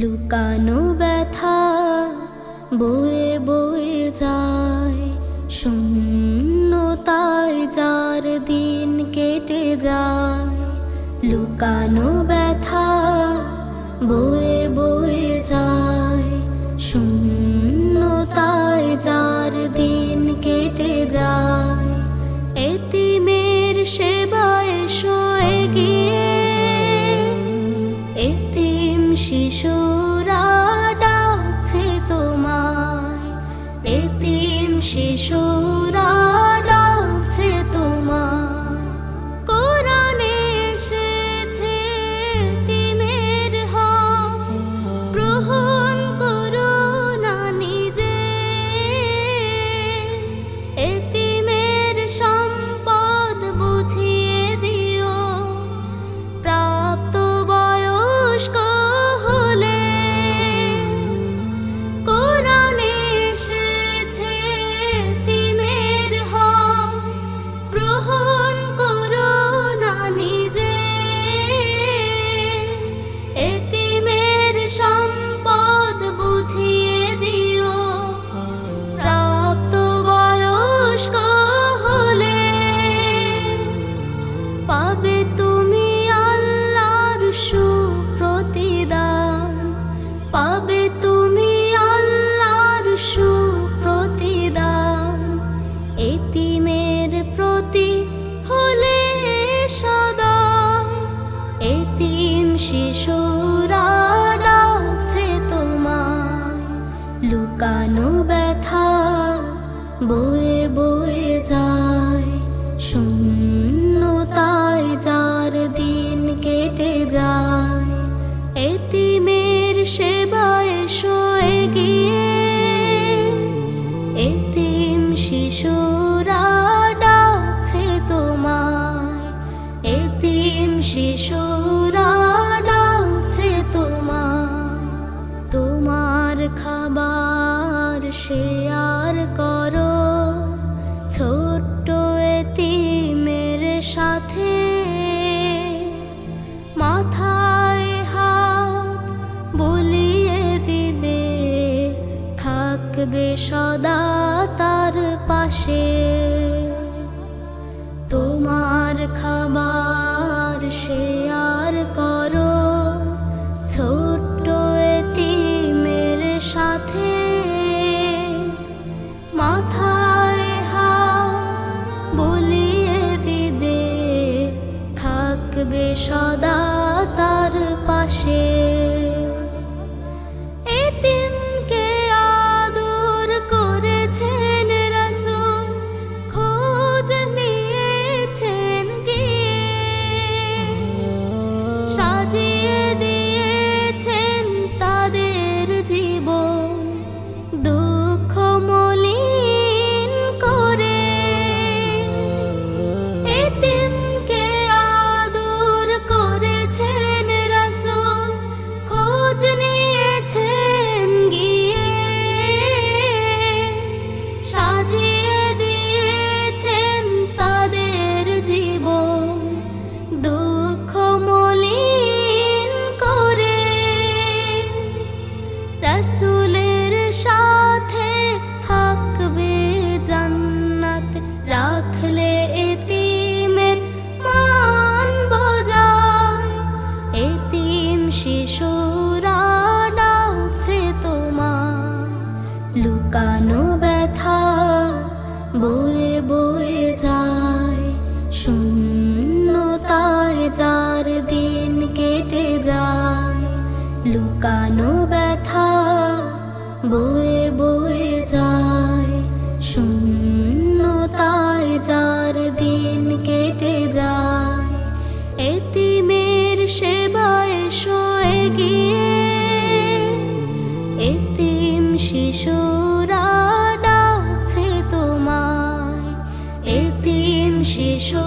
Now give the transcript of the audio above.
লুকানো ব্যথা বয়ে বয়ে যায় শূন্যতায় যার দিন কেটে যায়। লুকানো ব্যথা বয়ে বয়ে যায়, শূন্যতায় যার দিন কেটে যায়, এতিমের সেবায় শোয়ে গিয়ে এতিম শিশুরা ডাকছে তোমায়, এতিম শিশুরা ডাকছে তোমার খাবার শেয়ার করো থাকবে সদা তার পাশে। তোমার খাবার শেয়ার করো। ছোট্ট এতিমের সাথে মাথায় হাত বলিয়ে দিবে। থাকবে সদা তার পাশে। दे রাসূলের সাথে থাকবে জান্নাত। রাখলে এতিমের মান বজায়। এতিম শিশুরা ডাকছে তোমার। লুকানো ব্যথা বয়ে বয়ে যায়। শূন্যতায় যার দিন কেটে যায়। লুকানো শিশুরা ডাকছে তোমায়। এতিম শিশু